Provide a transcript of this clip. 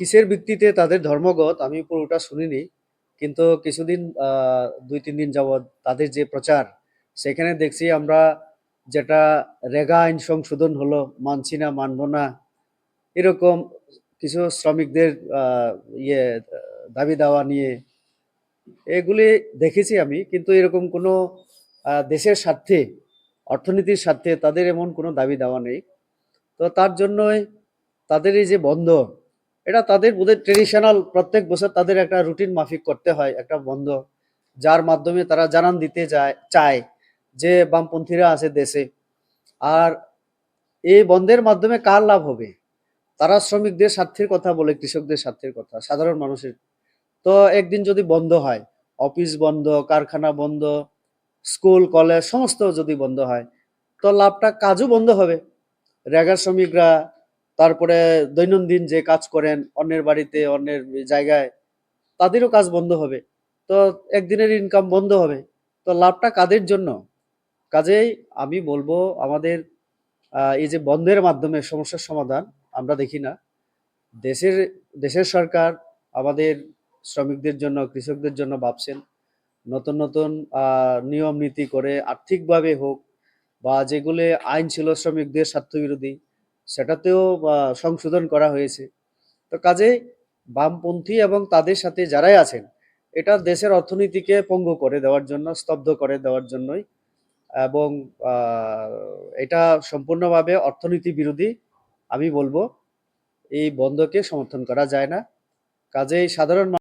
কিসের ভিত্তিতে তাদের ধর্মগত, আমি পুরোটা শুনিনি, কিন্তু কিছুদিন দুই, তিন দিন যাবৎ তাদের যে প্রচার, সেখানে দেখছি আমরা যেটা রেগা আইন সংশোধন হলো, মানছি না, মানবো না, এরকম কিছু শ্রমিকদের ইয়ে দাবি দাওয়া নিয়ে, এগুলি দেখেছি আমি, কিন্তু এরকম কোনো দেশের স্বার্থে, অর্থনীতির স্বার্থে তাদের এমন কোনো দাবি দাওয়া নেই। তো তার জন্যই তাদের এই যে বন্ধ এটা তাদের বোধহয় ট্রেডিশনাল প্রত্যেক বছর তাদের একটা রুটিন মাফিক করতে হয়, একটা বন্ধ, যার মাধ্যমে তারা জানান দিতে যায়, চায় যে বামপন্থীরা আছে দেশে। আর এই বন্ধের মাধ্যমে কার লাভ হবে? তারা শ্রমিকদের স্বার্থের কথা বলে, কৃষকদের স্বার্থের কথা, সাধারণ মানুষের। তো একদিন যদি বন্ধ হয়, অফিস বন্ধ, কারখানা বন্ধ, স্কুল, কলেজ, সমস্ত যদি বন্ধ হয়, তো লাভটা কাজও বন্ধ হবে। রেগার শ্রমিকরা তারপরে দৈনন্দিন যে কাজ করেন, অন্যের বাড়িতে, অন্যের জায়গায়, তাদেরও কাজ বন্ধ হবে। তো একদিনের ইনকাম বন্ধ হবে। তো লাভটা কাদের জন্য? কাজেই আমি বলব আমাদের এই যে বন্ধের মাধ্যমে সমস্যার সমাধান আমরা দেখি না। দেশের দেশের সরকার আমাদের শ্রমিকদের জন্য, কৃষকদের জন্য ভাবছেন নতুন নতুন নিয়ম নীতি করে আর্থিকভাবে হোক বা যেগুলো আইন ছিল শ্রমিকদের স্বার্থবিরোধী সেটাতেও সংশোধন করা হয়েছে। তো কাজে বামপন্থী এবং তাদের সাথে যারাই আছেন, এটা দেশের অর্থনীতিকে পঙ্গু করে দেওয়ার জন্য, স্তব্ধ করে দেওয়ার জন্যই। এবং এটা সম্পূর্ণভাবে অর্থনীতি বিরোধী, আমি বলব, এই বন্ধকে সমর্থন করা যায় না। কাজেই সাধারণ